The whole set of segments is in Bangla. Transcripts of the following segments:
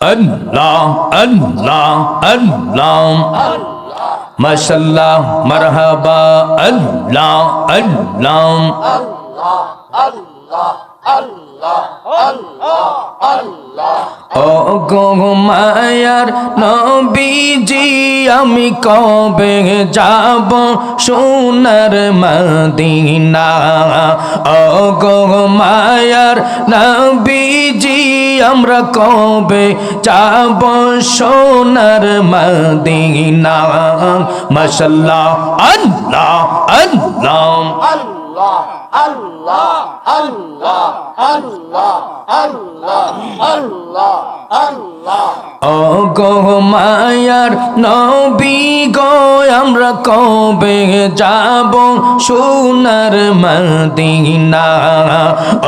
আল্লাহ আল্লাহ আল্লাহ। মাশাল্লাহ, মারহাবা, আল্লাহ আল্লাহ। ও গো মায়ার নবীজি, আমি কবে যাব সোনার মদিনা? ও গো মায়ার নবীজি আমরা কবে যাব সোনার মদিনা? মাশাল্লাহ আল্লাহ আল্লাহ। আল্লাহ আল্লাহ আল্লাহ আল্লাহ। আল্লাহ আল্লাহ আল্লাহ ও গো মায়ার নবী গো, আমরা কবে যাব সোনার মদিনা?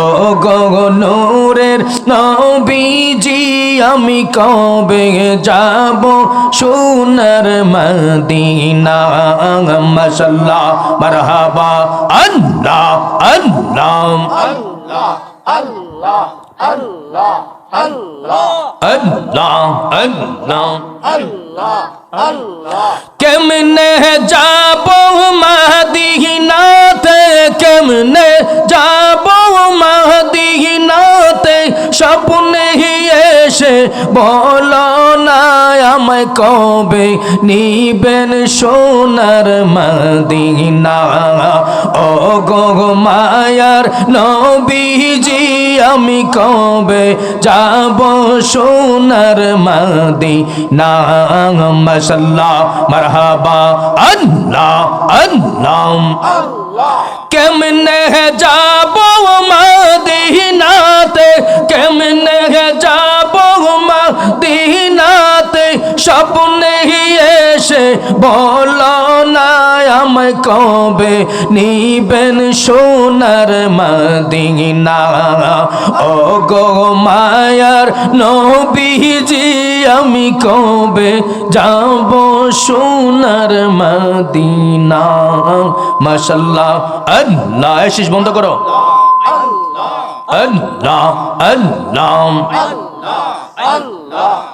ও গো নূরের নবীজি, আমি কবে যাব সোনার মদিনা? মাশাল্লাহ, মারহাবা, আল্লাহ আল্লাহ আল্লাহ আল্লাহ। আল্লাহ আল্লাহ আল্লাহ আল্লাহ আল্লাহ আল্লাহ কেমনে যাব মাদিনাতে? কেমনে যাব মাদিনাতে? স্বপ্নে এসে বল কবে নিবেন সোনার মদিনা? ও গো মায়ার নবীজি, আমি কবে যাব সোনার মদিনা? মাশাল্লাহ, মারহাবা, আল্লাহ আল্লাহ। কেমনে যাব মদিনাতে? কেমনে যাব মদিনাতে? স্বপ্নে এসে, বল না আমায় কবে নিবেন সোনার মদিনা। ও গো মায়ার নবীজি, আমি কবে যাব সোনার মদিনা? মাশাল্লাহ। আল্লাহ শেষ বন্ধ করো। আল্লাহ আল্লাহ আল্লাহ আল্লাহ।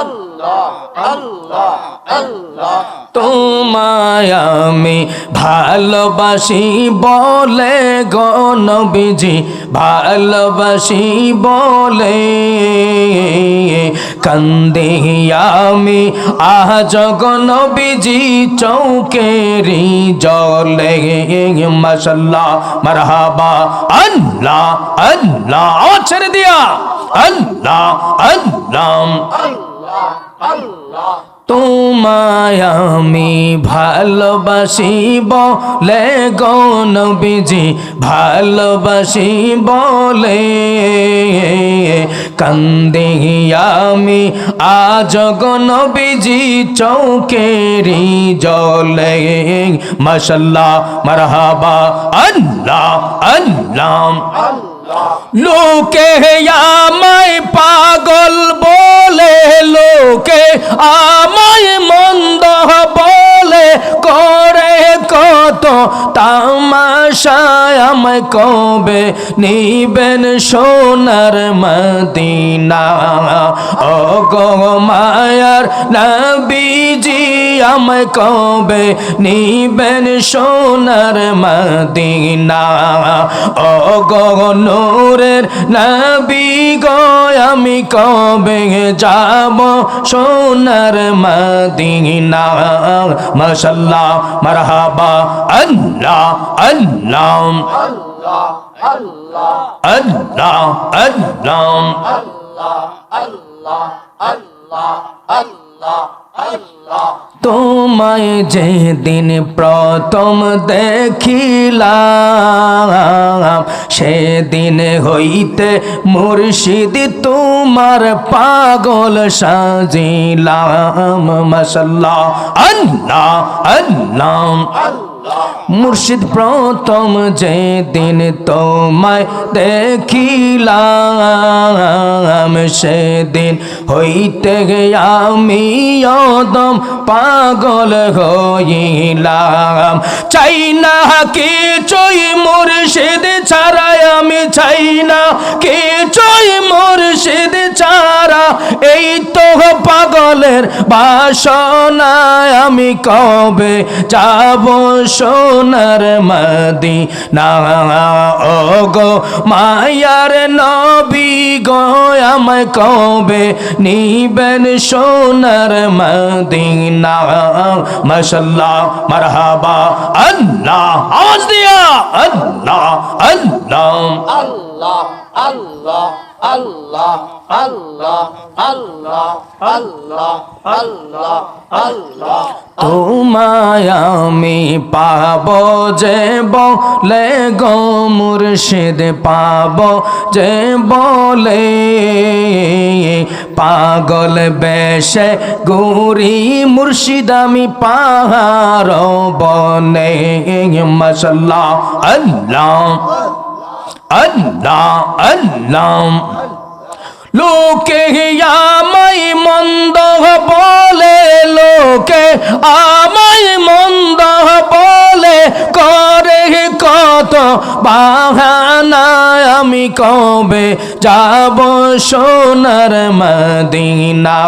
আল্লাহ আল্লাহ তোমায় আমি ভালোবাসি বলে গণবিজি ভালোবাসি বলে। কান্দে আমি, আজ গণবিজি চৌকেরি জলে। মাসাল্লাহ মারহাবা। আল্লাহ আল্লাহ ছেড়ে দিয়া। আল্লাহ আল্লাহ আল্লাহ আল্লাহ। তোমায় আমি ভালোবাসি বলে গণবিজি ভালোবাসি বলে। কান্দে আজ গণবিজি চৌকেরি জলে। মাসাল্লাহ মারহাবা, আল্লাহ আল্লাহ। লোকে আমায় পাগল বলে লোকে আমায় মন্দ বলে করে কত তামাশায় আমায় কবে নিবেন সোনার মদিনা? ও গো মায়ার নবীজি, আমায় কবে নিবেন সোনার মদিনা? ও গো নূরের নবী গো, আমি কবে যাব সোনার মদিনা? মাশাল্লাহ, মারহাবা আল্লাহ আল্লাহ। আল্লাহ আল্লাহ। আল্লাহ আল্লাহ আল্লাহ তোমায় যে দিন প্রথম দেখিলাম, সেদিন হইতে মুর্শিদ তোমার পাগল সাজিলাম। মশাল্লাহ আল্লাহ আল্লাহ আল্লাহ। মুর্শিদ প্রথম যেদিন তোমায় দেখিলাম। সেদিন হইতে আমি অদম পাগল হইলাম। চাই না কিছুই মুর্শিদ ছাড়াই আমি চাই না কিছুই মুর্শিদ ছাড়া। এই তো পাগলের বাসনায় আমি কবে যাব সোনার মাদি না ও গো মায়ার নবী গো আমায় কবে নিবেন সোনার মদিনা? মাশাল্লাহ মারহাবা আল্লাহ আওয়াজ দিয়া আল্লাহ আল্লাহ। আল্লাহ আল্লাহ আল্লাহ আল্লাহ আল্লাহ আল্লাহ। তোমায় আমি পাব যে বলে গো মুর্শিদ, পাব যে বলে পাগল বেশে গুরি মুর্শিদ, আমি পাহাড় বনে, মশাল্লাহ, আল্লাহ। আল্লাহ আল্লাহ। লোকে আমায় মন্দ বলে লোকে আমায় মন্দ বলে করে কত বাহানা। আমি কবে যাব সোনার মদিনা?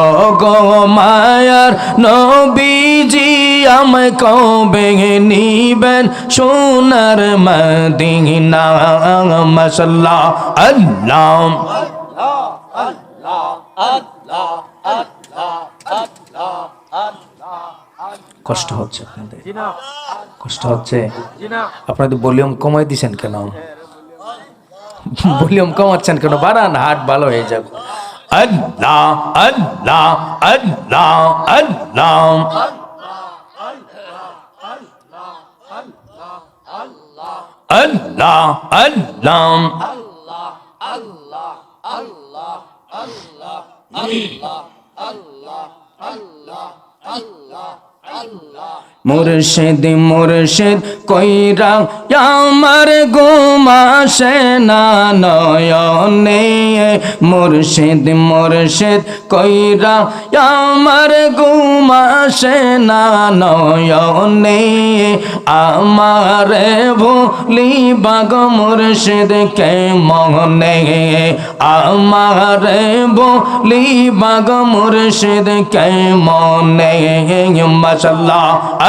ও গো মায়ার নবীজি আমায় কবে নিবেন সোনার মদিনা? মশাল্লাহ আল্লাহ। কষ্ট হচ্ছে আপনাদের। কষ্ট হচ্ছে। আপনাদের ভলিউম কমাই দিছেন কেন? ভলিউম কমাচ্ছেন কেন? বাড়ান হাট ভালো হয়ে যাবে আল্লাহ আল্লাহ আল্লাহ আল্লাহ আল্লাহ আল্লাহ। মুর্শিদ মুর্শিদ কইরা, আমার গুমাসে না নয়নে। মুর্শিদ মুর্শিদ কইরা, আমার গুমাসে না নয়নে। আমারে ভুলি বাগ মুর্শিদ, কে মনে? আমারে ভুলি বাগ মুর্শিদ, কে মনে? মাশাল্লাহ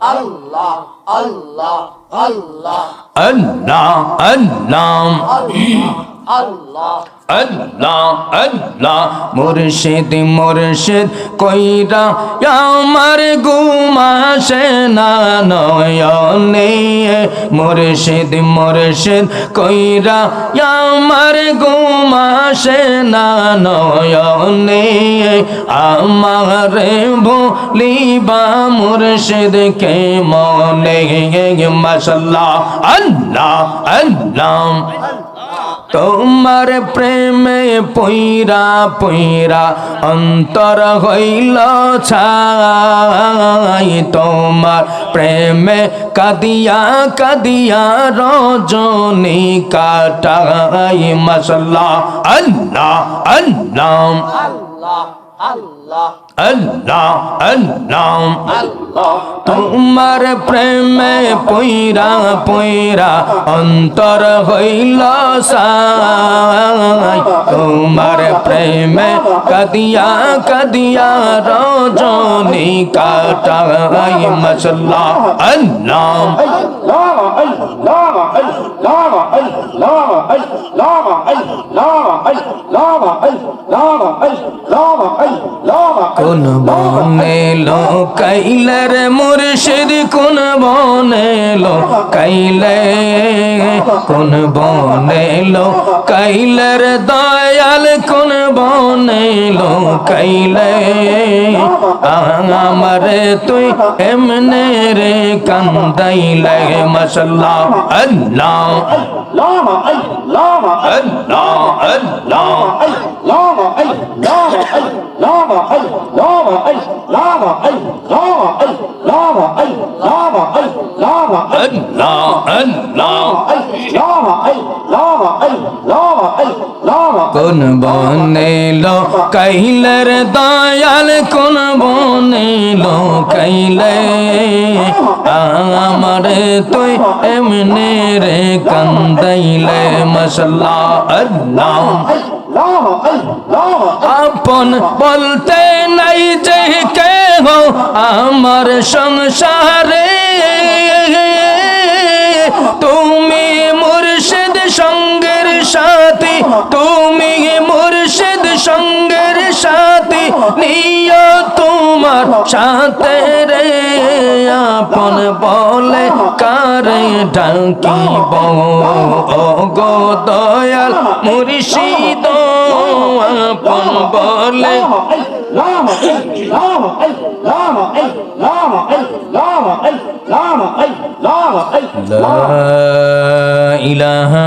আল্লাহ আল্লাহ আল্লাহ। আল্লাহ আল্লাহ। আল্লাহ আল্লাহ মুর্শিদ মুর্শিদ কইরা আমার ঘুমাসে না নয়নে। মুর্শিদ মুর্শিদ কইরা আমার ঘুমাসে না নয়নে। আমার ভুলিবা মুর্শিদ কে মনে মাশাল্লাহ, আল্লাহ আল্লাহ। তোমার প্রেমে পইরা পইরা অন্তর হইল ছাই। তোমার প্রেমে কাদিয়া কাদিয়া রজনী কাটাই মশলা আল্লাহ আল্লাহ আল্লাহ। আল্লাহ। আল্লাহ আল্লাহ। আল্লাহ। তোমার প্রেমে পইরা পইরা অন্তর হইল সাই। তোমার প্রেমে কদিয়া কদিয়া রজনী কাটাই মশলা আল্লাহ। কোন বনে লো কাইলার মুর্শিদ, কোন বনে লো কাইলে? কোন বনে লো কাইলার দয়াল, কোন বনে লো কাইলে? আমারে তুই এমনে রে কান্দাইলে, মশাল্লাহ আল্লাহ আল্লাহ। আল্লাহ কোন বনেলো কাইলের দয়াল কোন বনেলো কাইলে আমারে তুই এমনি রে কান্দাইলে মশলা আল্লাহ। আপন বলতে নাই যে কেহ আমার সংসারে। তুমি মুর্শিদ সঙ্গের সাথী, তুমি মুর্শিদ সঙ্গের সাথী নিয় তোমার সাথে রে আপন বলে কারে ডাকিব গো মুরিষি মুর্শিদ আপন বলে লামা লা ইলাহা